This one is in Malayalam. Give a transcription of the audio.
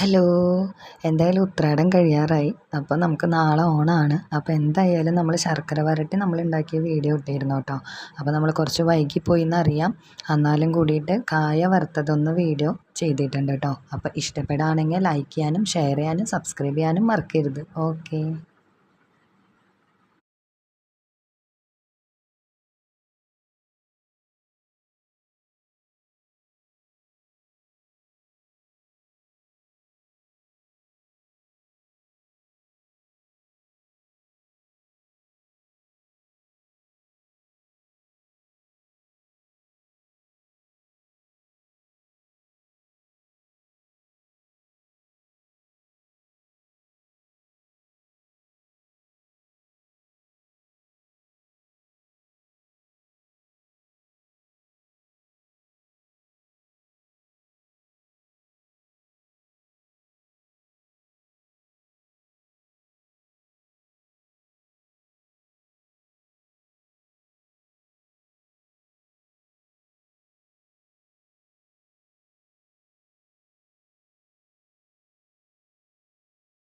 ഹലോ. എന്തായാലും ഉത്രാടം കഴിയാറായി. അപ്പോൾ നമുക്ക് നാളെ ഓണമാണ് അപ്പോൾ എന്തായാലും നമ്മൾ ശർക്കര വരട്ടി നമ്മൾ ഉണ്ടാക്കിയ വീഡിയോ ഇട്ടിരുന്നു കേട്ടോ. അപ്പോൾ നമ്മൾ കുറച്ച് വൈകിപ്പോയി എന്നറിയാം എന്നാലും കൂടിയിട്ട് കായ വറുത്തതൊന്ന് വീഡിയോ ചെയ്തിട്ടുണ്ട് കേട്ടോ. അപ്പോൾ ഇഷ്ടപ്പെടുകയാണെങ്കിൽ ലൈക്ക് ചെയ്യാനും ഷെയർ ചെയ്യാനും സബ്സ്ക്രൈബ് ചെയ്യാനും മറക്കരുത്. ഓക്കേ